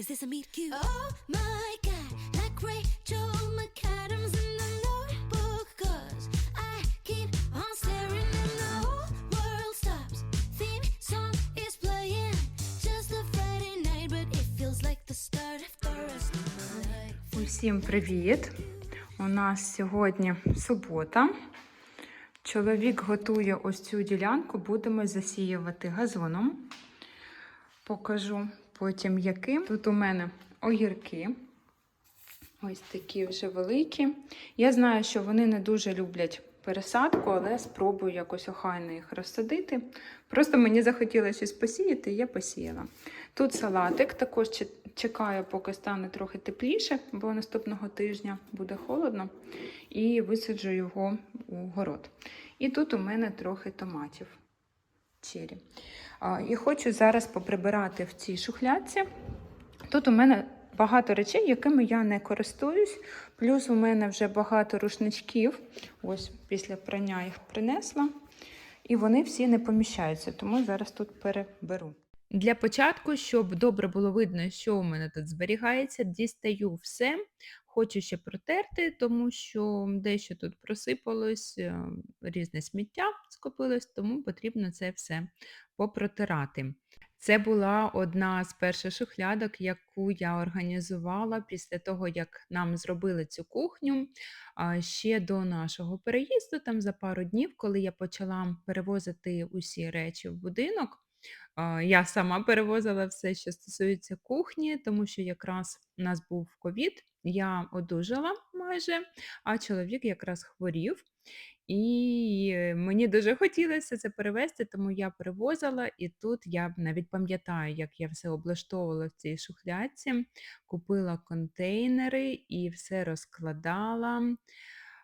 Is this a meet cute? Oh my god, like Rachel McAdams in the notebook. Cause I keep on staring and the whole world stops. Theme song is playing. Just a Friday night, but it feels like the start of the rest of my life. Усім привіт! У нас сьогодні субота. Чоловік готує ось цю ділянку, будемо засіювати газоном. Покажу потім яким. Тут у мене огірки. Ось такі вже великі. Я знаю, що вони не дуже люблять пересадку, але спробую якось охайно їх розсадити. Просто мені захотілося щось посіяти, і я посіяла. Тут салатик, також чекаю, поки стане трохи тепліше, бо наступного тижня буде холодно, і висаджу його у город. І тут у мене трохи томатів. Чері. І хочу зараз поприбирати в цій шухлядці. Тут у мене багато речей, якими я не користуюсь. Плюс у мене вже багато рушничків. Ось після прання їх принесла. І вони всі не поміщаються, тому зараз тут переберу. Для початку, щоб добре було видно, що у мене тут зберігається, дістаю все. Хочу ще протерти, тому що дещо тут просипалось, е, різне сміття скопилось, тому потрібно це все попротирати. Це була одна з перших шухлядок, яку я організувала після того, як нам зробили цю кухню. Ще до нашого переїзду, там за пару днів, коли я почала перевозити усі речі в будинок. Я сама перевозила все, що стосується кухні, тому що якраз у нас був ковід, я одужала майже, а чоловік якраз хворів. І е, мені дуже хотілося це перевезти, тому я перевозила. І тут я навіть пам'ятаю, як я все облаштовувала в цій шухлядці, купила контейнери і все розкладала.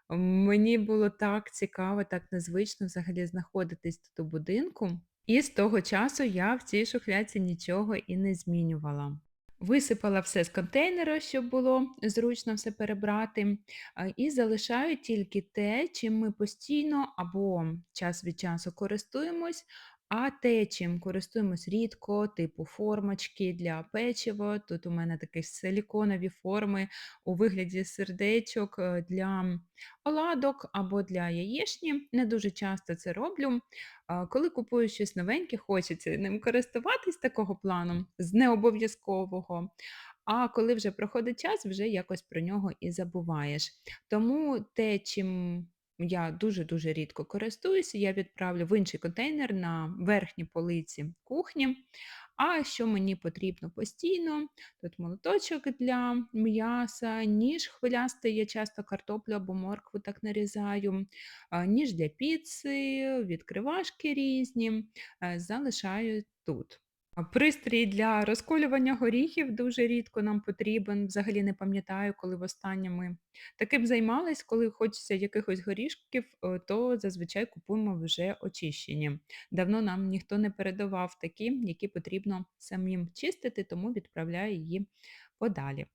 Мені було так цікаво, так незвично взагалі знаходитись тут у будинку. І з того часу я в цій шухляці нічого і не змінювала. Висипала все з контейнера, щоб було зручно все перебрати. І залишаю тільки те, чим ми постійно або час від часу користуємось, а те, чим користуємось рідко, типу формочки для печива. Тут у мене такі силіконові форми у вигляді сердечок е, для оладок або для яєчні. Не дуже часто це роблю. Коли купую щось новеньке, хочеться ним користуватись такого плану, з необов'язкового. А коли вже проходить час, вже якось про нього і забуваєш. Тому те, чим я дуже-дуже рідко користуюся, я відправлю в інший контейнер на верхній полиці кухні. А що мені потрібно постійно? Тут молоточок для м'яса, ніж хвилястий, я часто картоплю або моркву так нарізаю, ніж для піци, відкривашки різні, е, залишаю тут. Пристрій для розколювання горіхів дуже рідко нам потрібен. Взагалі не пам'ятаю, коли востаннє ми таким займались, коли хочеться якихось горішків, е, то зазвичай купуємо вже очищені. Давно нам ніхто не передавав такі, які потрібно самим чистити, тому відправляю її подалі.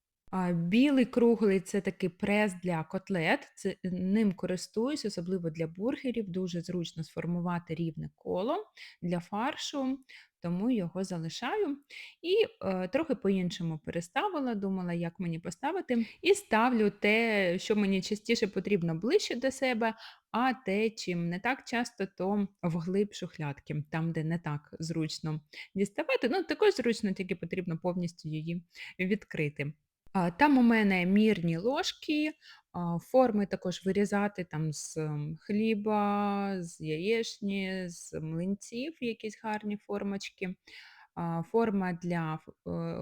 Білий круглий це такий прес для котлет. Це, ним користуюсь, особливо для бургерів. Дуже зручно сформувати рівне коло для фаршу, тому його залишаю. І е, трохи по-іншому переставила, думала, як мені поставити. І ставлю те, що мені частіше потрібно ближче до себе, а те, чим не так часто, то вглиб шухлядки, там, де не так зручно діставати. Ну, також зручно, тільки потрібно повністю її відкрити. Там у мене мірні ложки, форми також вирізати там з хліба, з яєчні, з млинців, якісь гарні формочки. Форма для е,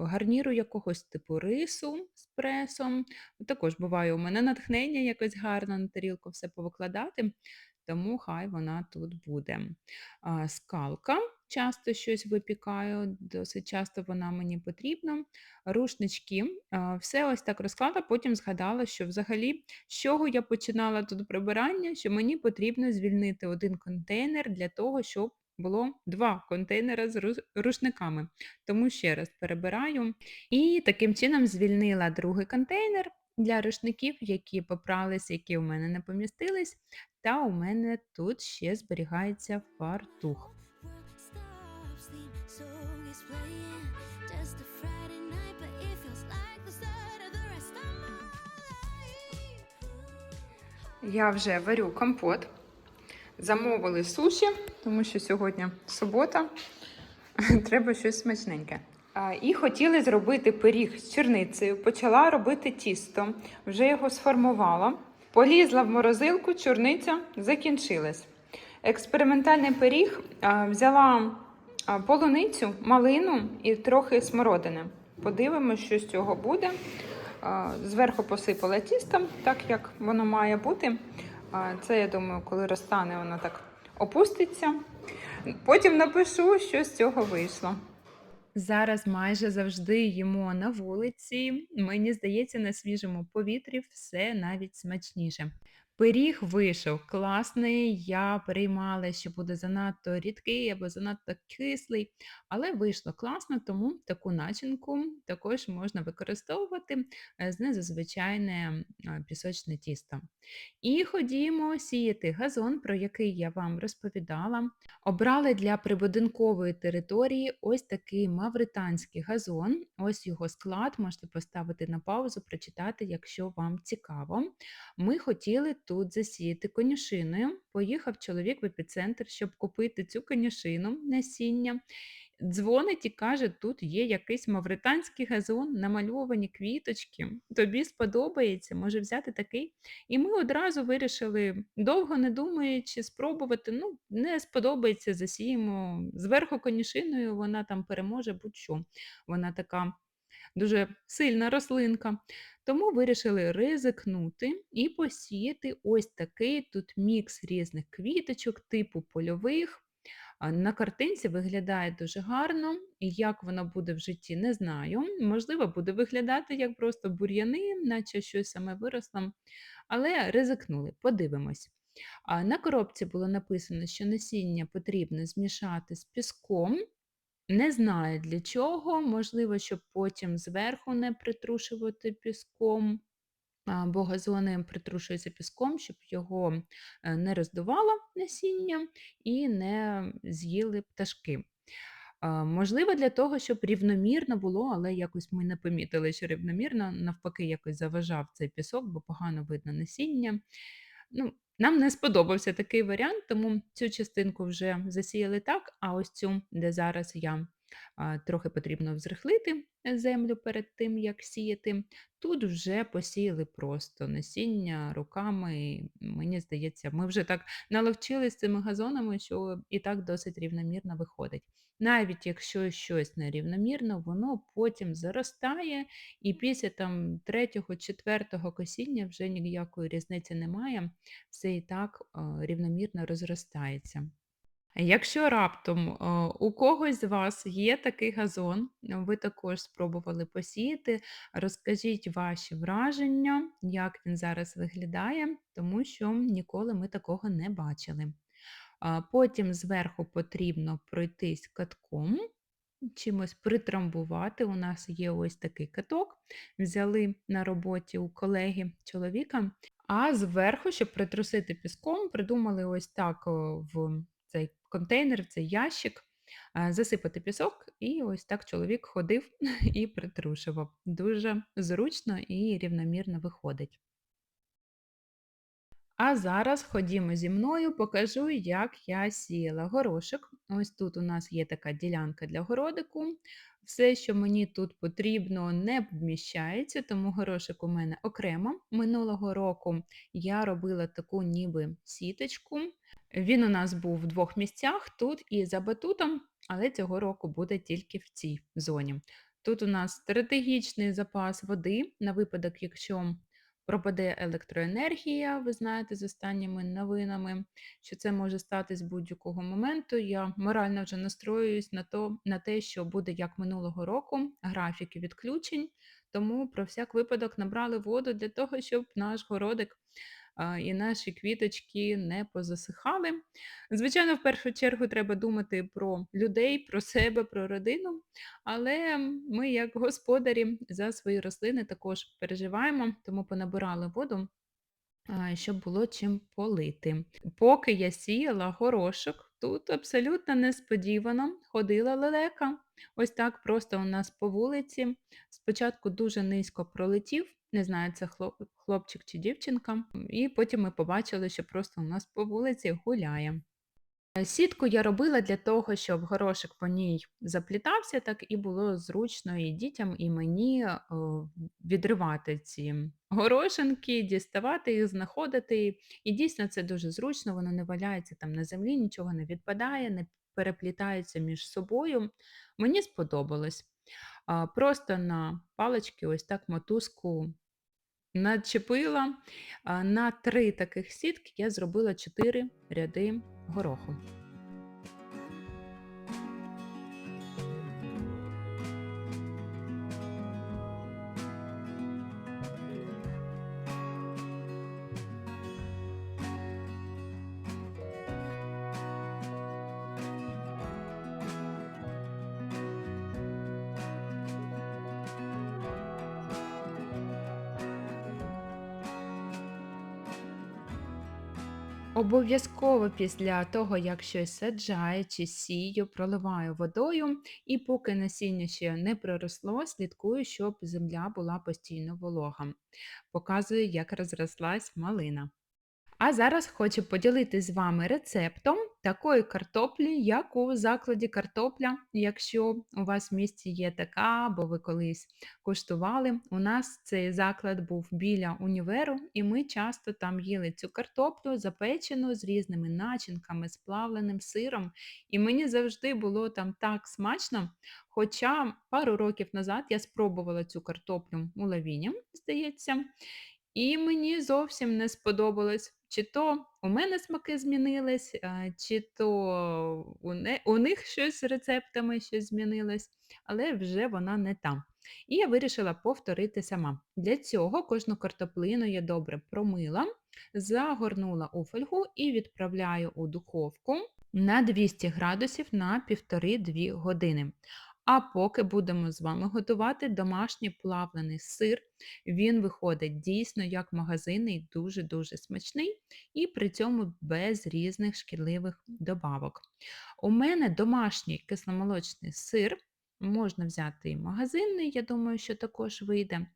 гарніру якогось типу рису з пресом. Також буває у мене натхнення якось гарно на тарілку все повикладати, тому хай вона тут буде. Скалка. Часто щось випікаю, досить часто вона мені потрібна рушнички. Все ось так розклала, потім згадала, що взагалі з чого я починала тут прибирання, що мені потрібно звільнити один контейнер для того, щоб було два контейнери з рушниками. Тому ще раз перебираю. І таким чином звільнила другий контейнер для рушників, які попрались, які у мене не помістились. Та у мене тут ще зберігається фартух. Я вже варю компот. Замовили суші, тому що сьогодні субота. Треба щось смачненьке. І хотіли зробити пиріг з чорницею. Почала робити тісто, вже його сформувала. Полізла в морозилку, чорниця закінчилась. Експериментальний пиріг взяла полуницю, малину і трохи смородини. Подивимося, що з цього буде. Зверху посипала тістом, так як воно має бути. Це, я думаю, коли розтане, воно так опуститься. Потім напишу, що з цього вийшло. Зараз майже завжди їмо на вулиці. Мені здається, на свіжому повітрі все навіть смачніше. Пиріг вийшов класний. Я переймала, що буде занадто рідкий або занадто кислий, але вийшло класно, тому таку начинку також можна використовувати е, з незвичайне пісочне тісто. І ходімо сіяти газон, про який я вам розповідала. Обрали для прибудинкової території ось такий мавританський газон. Ось його склад. Можете поставити на паузу, прочитати, якщо вам цікаво. Ми хотіли тут засіяти конюшиною. Поїхав чоловік в епіцентр, щоб купити цю конюшину насіння. Дзвонить і каже, тут є якийсь мавританський газон, намальовані квіточки. Тобі сподобається, може взяти такий. І ми одразу вирішили, довго не думаючи, спробувати. Ну, не сподобається, засіємо зверху конюшиною, вона там переможе будь-що. Вона така дуже сильна рослинка. Тому вирішили ризикнути і посіяти ось такий тут мікс різних квіточок, типу польових. На картинці виглядає дуже гарно, як воно буде в житті, не знаю. Можливо, буде виглядати як просто бур'яни, наче щось саме виросло, але ризикнули, подивимось. На коробці було написано, що насіння потрібно змішати з піском. Не знаю для чого, можливо, щоб потім зверху не притрушувати піском, бо газони притрушуються піском, щоб його е, не роздувало насіння і не з'їли пташки. Можливо, для того, щоб рівномірно було, але якось ми не помітили, що рівномірно, навпаки, якось заважав цей пісок, бо погано видно насіння. Ну, нам не сподобався такий варіант, тому цю частинку вже засіяли так, а ось цю, де зараз я трохи потрібно взрихлити землю перед тим, як сіяти. Тут вже посіяли просто насіння руками. Мені здається, ми вже так наловчились цими газонами, що і так досить рівномірно виходить. Навіть якщо щось нерівномірно, воно потім заростає, і після там третього, четвертого косіння вже ніякої різниці немає, все і так е, рівномірно розростається. Якщо раптом е, у когось з вас є такий газон, ви також спробували посіяти, розкажіть ваші враження, як він зараз виглядає, тому що ніколи ми такого не бачили. Потім зверху потрібно пройтись катком, чимось притрамбувати. У нас є ось такий каток. Взяли на роботі у колеги чоловіка, а зверху, щоб притрусити піском, придумали ось так в цей контейнер, в цей ящик, засипати пісок, і ось так чоловік ходив і притрушував. Дуже зручно і рівномірно виходить. А зараз ходімо зі мною, покажу, як я сіяла горошок. Ось тут у нас є така ділянка для городику. Все, що мені тут потрібно, не вміщається, тому горошок у мене окремо. Минулого року я робила таку ніби сіточку. Він у нас був в двох місцях, тут і за батутом, але цього року буде тільки в цій зоні. Тут у нас стратегічний запас води на випадок, якщо пропаде електроенергія, ви знаєте, з останніми новинами, що це може статись будь-якого моменту. Я морально вже настроююсь на то, на те, що буде як минулого року, графіки відключень. Тому про всяк випадок набрали воду для того, щоб наш городик і наші квіточки не позасихали. Звичайно, в першу чергу треба думати про людей, про себе, про родину, але ми, як господарі, за свої рослини також переживаємо, тому понабирали воду. Щоб було чим полити. Поки я сіяла горошок, тут абсолютно несподівано ходила лелека. Ось так просто у нас по вулиці. Спочатку дуже низько пролетів, не знаю, це хлопчик чи дівчинка. І потім ми побачили, що просто у нас по вулиці гуляє. Сітку я робила для того, щоб горошок по ній заплітався, так і було зручно і дітям, і мені е, відривати ці горошинки, діставати їх, знаходити. І дійсно це дуже зручно, воно не валяється там на землі, нічого не відпадає, не переплітаються між собою. Мені сподобалось. Просто на палички ось так мотузку начепила. На три таких сітки я зробила чотири ряди гороху. Обов'язково після того, як щось саджаю чи сію, проливаю водою, і поки насіння ще не проросло, слідкую, щоб земля була постійно волога. Показую, як розрослась малина. А зараз хочу поділитись з вами рецептом такої картоплі, як у закладі картопля. Якщо у вас в місті є така, або ви колись куштували. У нас цей заклад був біля універу, і ми часто там їли цю картоплю запечену з різними начинками, з плавленим сиром. І мені завжди було там так смачно. Хоча пару років назад я спробувала цю картоплю у лавіні, здається. І мені зовсім не сподобалось. Чи то у мене смаки змінились, чи то у, не, у них щось з рецептами щось змінилось, але вже вона не та. І я вирішила повторити сама. Для цього кожну картоплину я добре промила, загорнула у фольгу і відправляю у духовку на 200 градусів на 1,5-2 години. А поки будемо з вами готувати домашній плавлений сир, він виходить дійсно як магазинний, дуже-дуже смачний і при цьому без різних шкідливих добавок. У мене домашній кисломолочний сир, можна взяти і магазинний, я думаю, що також вийде.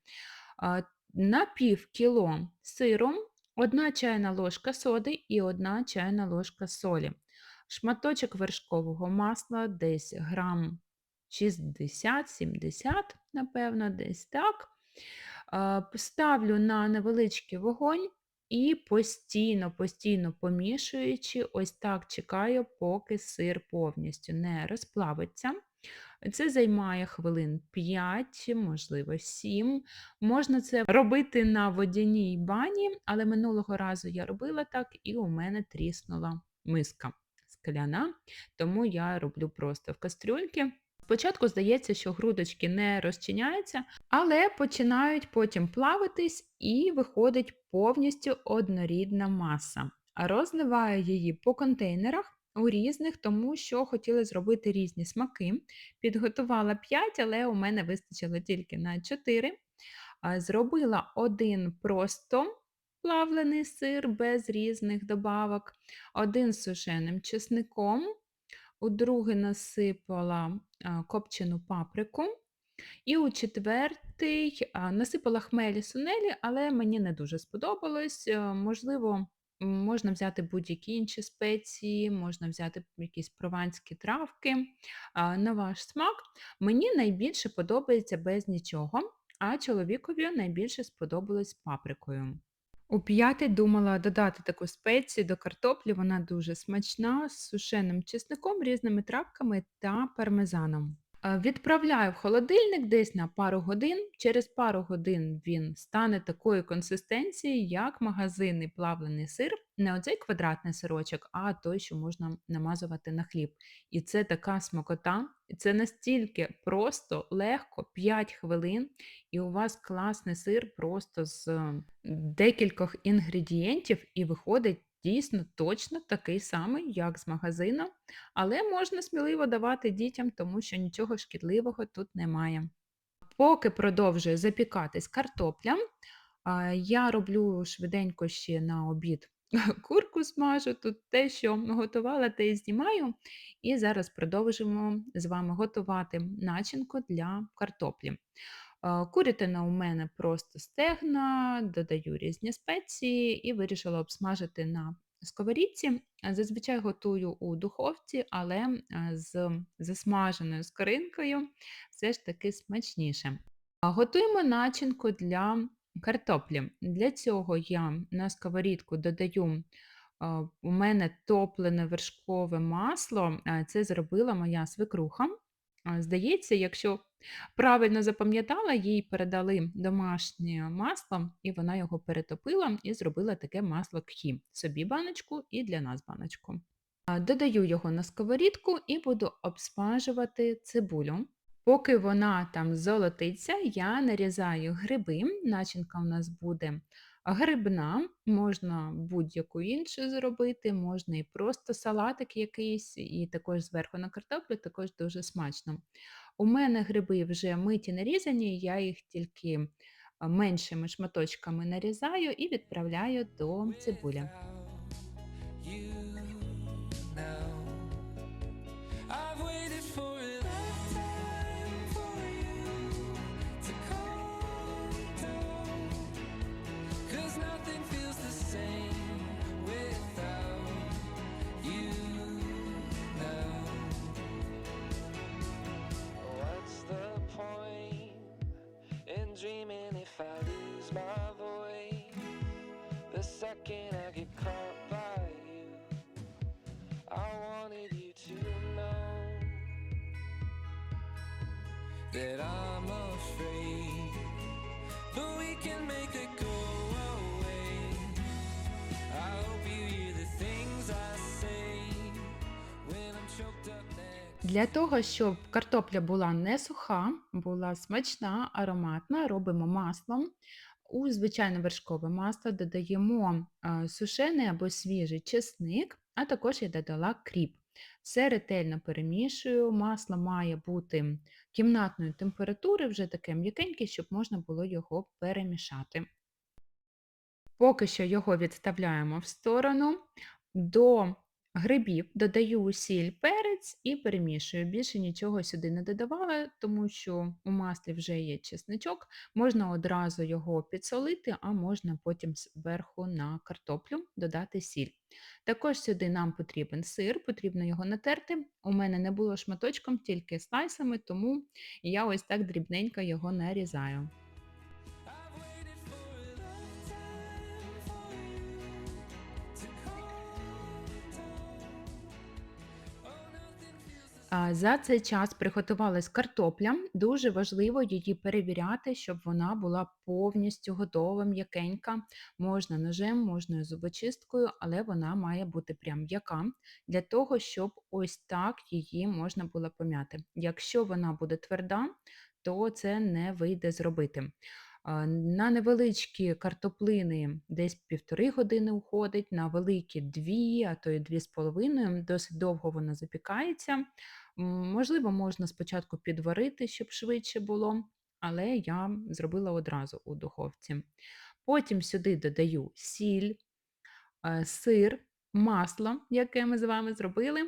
На пів кіло сиру, 1 чайна ложка соди і 1 чайна ложка солі. Шматочок вершкового масла, десь грам 60-70, напевно, десь так. А, Ставлю на невеличкий вогонь і постійно, постійно помішуючи, ось так чекаю, поки сир повністю не розплавиться. Це займає хвилин 5, можливо, 7. Можна це робити на водяній бані, але минулого разу я робила так, і у мене тріснула миска скляна, тому я роблю просто в кастрюльки. Спочатку здається, що грудочки не розчиняються, але починають потім плавитись і виходить повністю однорідна маса. Розливаю її по контейнерах у різних, тому що хотіла зробити різні смаки. Підготувала 5, але у мене вистачило тільки на 4. Зробила один просто плавлений сир без різних добавок, один з сушеним чесником. У другий насипала копчену паприку. І у четвертий насипала хмелі сунелі, але мені не дуже сподобалось. Е, Можливо, можна взяти будь-які інші спеції, можна взяти якісь прованські травки на ваш смак. Мені найбільше подобається без нічого, а чоловікові найбільше сподобалось з паприкою. У п'яти думала додати таку спецію до картоплі, вона дуже смачна, з сушеним чесником, різними травками та пармезаном. Е, Відправляю в холодильник десь на пару годин. Через пару годин він стане такої консистенції, як магазинний плавлений сир. Не оцей квадратний сирочок, а той, що можна намазувати на хліб. І це така смакота, це настільки просто, легко, 5 хвилин, і у вас класний сир просто з декількох інгредієнтів, і виходить дійсно точно такий самий, як з магазину. Але можна сміливо давати дітям, тому що нічого шкідливого тут немає. Поки продовжує запікатись картопля, я роблю швиденько ще на обід курку смажу, тут те, що готувала, те і знімаю. І зараз продовжимо з вами готувати начинку для картоплі. Курятина у мене просто стегна, додаю різні спеції і вирішила обсмажити на сковорідці. Зазвичай готую у духовці, але з засмаженою скоринкою все ж таки смачніше. Готуємо начинку для картоплі. Для цього я на сковорідку додаю у мене топлене вершкове масло. Це зробила моя свекруха. Здається, якщо правильно запам'ятала, їй передали домашнє масло, і вона його перетопила і зробила таке масло кхі. Собі баночку і для нас баночку. Додаю його на сковорідку і буду обсмажувати цибулю. Поки вона там золотиться, я нарізаю гриби. Начинка у нас буде грибна, можна будь-яку іншу зробити, можна і просто салатик якийсь, і також зверху на картоплю, також дуже смачно. У мене гриби вже миті нарізані, я їх тільки меншими шматочками нарізаю і відправляю до цибулі. That I'm afraid, but we can make it go away. I hope you hear the things I say when I'm choked up. Для того, щоб картопля була не суха, була смачна, ароматна, робимо маслом. У звичайне вершкове масло додаємо сушений або свіжий чесник, а також я додала кріп. Все ретельно перемішую. Масло має бути кімнатної температури, вже таке м'якеньке, щоб можна було його перемішати. Поки що його відставляємо в сторону. До грибів додаю сіль, перець і перемішую. Більше нічого сюди не додавала, тому що у маслі вже є чесничок. Можна одразу його підсолити, а можна потім зверху на картоплю додати сіль. Також сюди нам потрібен сир, потрібно його натерти. У мене не було шматочком, тільки слайсами, тому я ось так дрібненько його нарізаю. За цей час приготувалась картопля. Дуже важливо її перевіряти, щоб вона була повністю готова, м'якенька. Можна ножем, можна зубочисткою, але вона має бути прям м'яка для того, щоб ось так її можна було пом'яти. Якщо вона буде тверда, то це не вийде зробити. На невеличкі картоплини десь півтори години уходить, на великі дві, а то й дві з половиною. Досить довго вона запікається. Можливо, можна спочатку підварити, щоб швидше було, але я зробила одразу у духовці. Потім сюди додаю сіль, е, сир, масло, яке ми з вами зробили.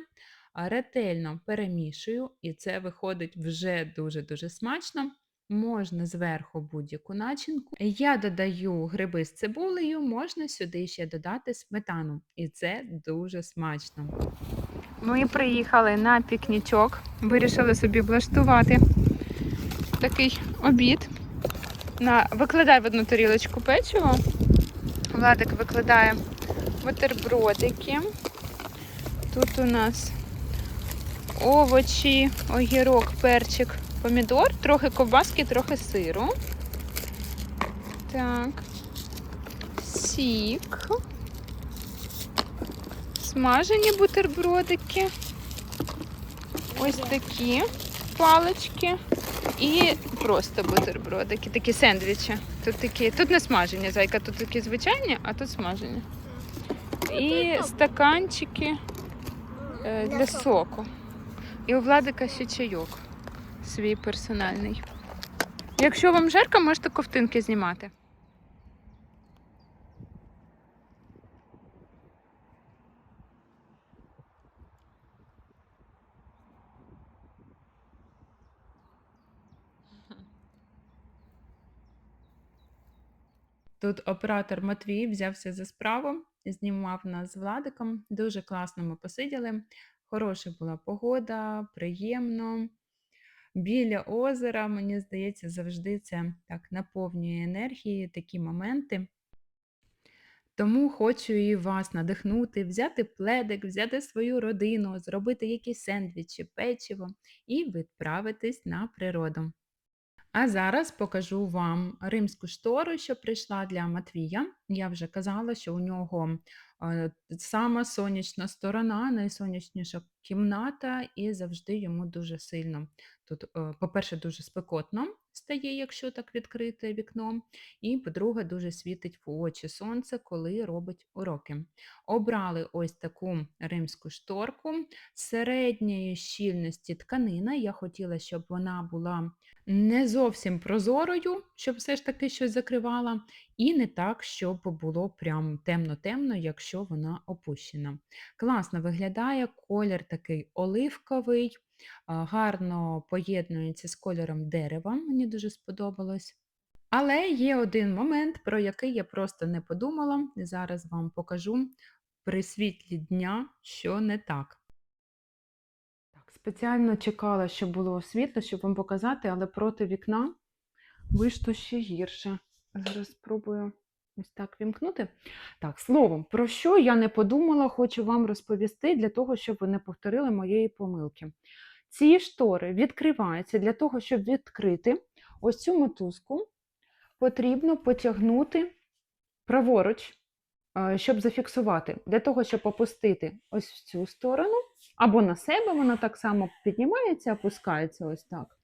Ретельно перемішую, і це виходить вже дуже-дуже смачно. Можна зверху будь-яку начинку. Я додаю гриби з цибулею, можна сюди ще додати сметану, і це дуже смачно. Ми приїхали на пікнічок, вирішили собі влаштувати такий обід. На... Викладай в одну тарілочку печиво. Владик викладає бутербродики. Тут у нас овочі, огірок, перчик, помідор, трохи ковбаски, трохи сиру. Так. Сік. Смажені бутербродики. Ось такі палички. І просто бутербродики, такі сендвічі. Тут такі, тут не смажені, зайка, тут такі звичайні, а тут смажені. І стаканчики е, для соку. І у Владика ще чайок свій персональний. Якщо вам жарко, можете ковтинки знімати. Тут оператор Матвій взявся за справу, знімав нас з Владиком. Дуже класно ми посиділи. Хороша була погода, приємно. Біля озера, мені здається, завжди це так наповнює енергії, такі моменти. Тому хочу і вас надихнути, взяти пледик, взяти свою родину, зробити якісь сендвічі, печиво і відправитись на природу. А зараз покажу вам римську штору, що прийшла для Матвія. Я вже казала, що у нього е, сама сонячна сторона, найсонячніша кімната, і завжди йому дуже сильно. Тут, е, по-перше, дуже спекотно стає, якщо так відкрити вікно. І, по-друге, дуже світить в очі сонце, коли робить уроки. Обрали ось таку римську шторку середньої щільності тканина. Я хотіла, щоб вона була не зовсім прозорою, щоб все ж таки щось закривала, і не так, щоб було прям темно-темно, якщо вона опущена. Класно виглядає колір такий оливковий, гарно поєднується з кольором дерева, мені дуже сподобалось. Але є один момент, про який я просто не подумала. Зараз вам покажу при світлі дня, що не так. Так, спеціально чекала, щоб було світло, щоб вам показати, але проти вікна вийшло ще гірше. Зараз спробую ось так вімкнути. Так, словом, про що я не подумала, хочу вам розповісти для того, щоб ви не повторили моєї помилки. Ці штори відкриваються для того, щоб відкрити ось цю мотузку, потрібно потягнути праворуч, е, щоб зафіксувати. Для того, щоб опустити ось в цю сторону, або на себе вона так само піднімається, опускається ось так.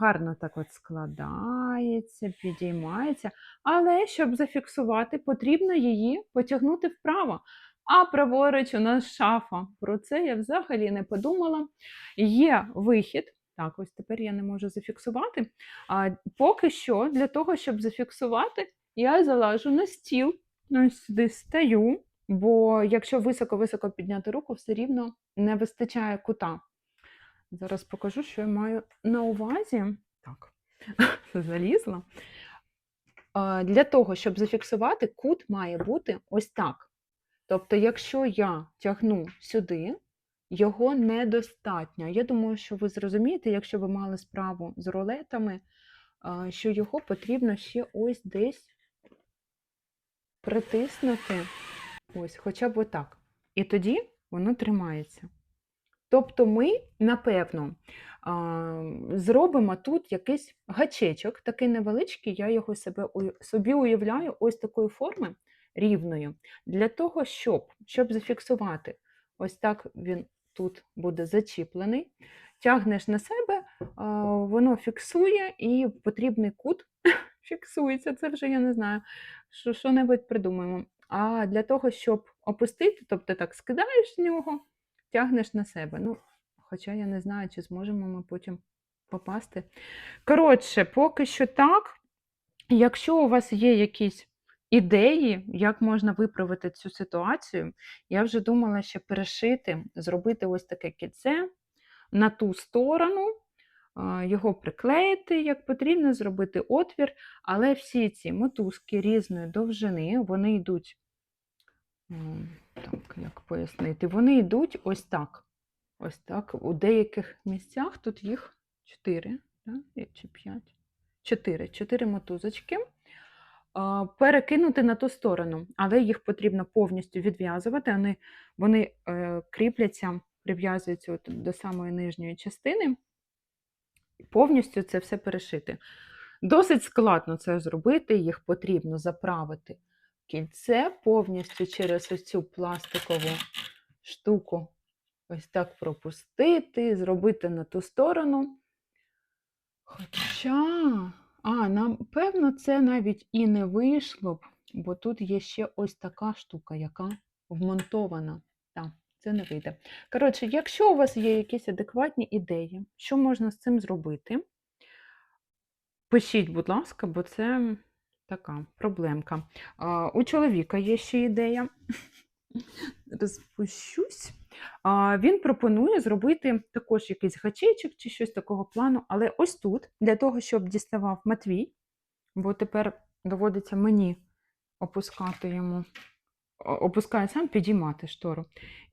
Гарно так от складається, підіймається. Але щоб зафіксувати, потрібно її потягнути вправо. А праворуч у нас шафа. Про це я взагалі не подумала. Є вихід. Так, ось тепер я не можу зафіксувати. А поки що, для того, щоб зафіксувати, я залажу на стіл. Ось сюди стаю, бо якщо високо-високо підняти руку, все рівно не вистачає кута. Зараз покажу, що я маю на увазі. Так, залізла. Для того, щоб зафіксувати, кут має бути ось так. Тобто, якщо я тягну сюди, його недостатньо. Я думаю, що ви зрозумієте, якщо ви мали справу з рулетами, що його потрібно ще ось десь притиснути, ось, хоча б отак. І тоді воно тримається. Тобто ми, напевно, зробимо тут якийсь гачечок, такий невеличкий, я його себе, собі уявляю ось такої форми рівною, для того, щоб, щоб зафіксувати, ось так він тут буде зачіплений, тягнеш на себе, воно фіксує і потрібний кут фіксується. Це вже я не знаю, що, що-небудь придумаємо. А для того, щоб опустити, тобто так скидаєш з нього, тягнеш на себе. Ну, хоча я не знаю, чи зможемо ми потім попасти. Коротше, поки що так. Якщо у вас є якісь ідеї, як можна виправити цю ситуацію, я вже думала ще перешити, зробити ось таке кільце на ту сторону, його приклеїти, як потрібно, зробити отвір, але всі ці мотузки різної довжини, вони йдуть, так, як пояснити, вони йдуть ось так. Ось так. У деяких місцях тут їх 4 да? чи 5. 4. 4 мотузочки. Перекинути на ту сторону, але їх потрібно повністю відв'язувати. Вони, вони е, кріпляться, прив'язуються до самої нижньої частини. І повністю це все перешити. Досить складно це зробити, їх потрібно заправити кільце повністю через ось цю пластикову штуку. Ось так пропустити, зробити на ту сторону. Хоча, а, напевно, це навіть і не вийшло б, бо тут є ще ось така штука, яка вмонтована. Так, це не вийде. Коротше, якщо у вас є якісь адекватні ідеї, що можна з цим зробити, пишіть, будь ласка, бо це така проблемка. А, у чоловіка є ще ідея. Розпущусь. А, Він пропонує зробити також якийсь гачечок чи щось такого плану, але ось тут, для того, щоб діставав Матвій, бо тепер доводиться мені опускати йому, опускає сам, підіймати штору.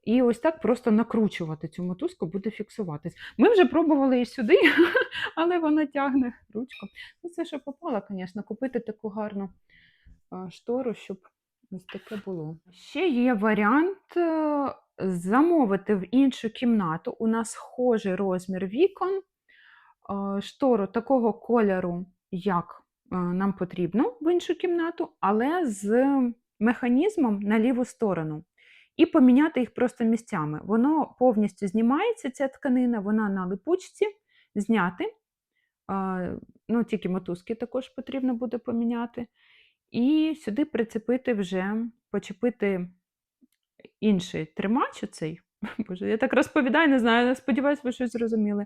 І ось так просто накручувати цю мотузку, буде фіксуватись. Ми вже пробували і сюди, але вона тягне ручку. Ну, це що попало, звісно, купити таку гарну штору, щоб ось таке було. Ще є варіант е, замовити в іншу кімнату. У нас схожий розмір вікон, штору такого кольору, як е, нам потрібно в іншу кімнату, але з механізмом на ліву сторону. І поміняти їх просто місцями. Воно повністю знімається, ця тканина, вона на липучці, зняти. Ну, тільки мотузки також потрібно буде поміняти. І сюди прицепити вже, почепити інший тримач оцей. Боже, я так розповідаю, не знаю, сподіваюся, ви щось зрозуміли.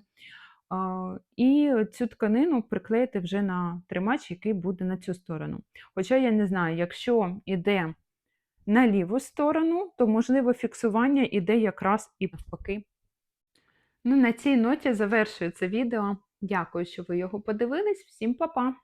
І цю тканину приклеїти вже на тримач, який буде на цю сторону. Хоча я не знаю, якщо йде на ліву сторону, то можливо фіксування йде якраз і навпаки. Ну, на цій ноті завершується відео. Дякую, що ви його подивились. Всім па-па!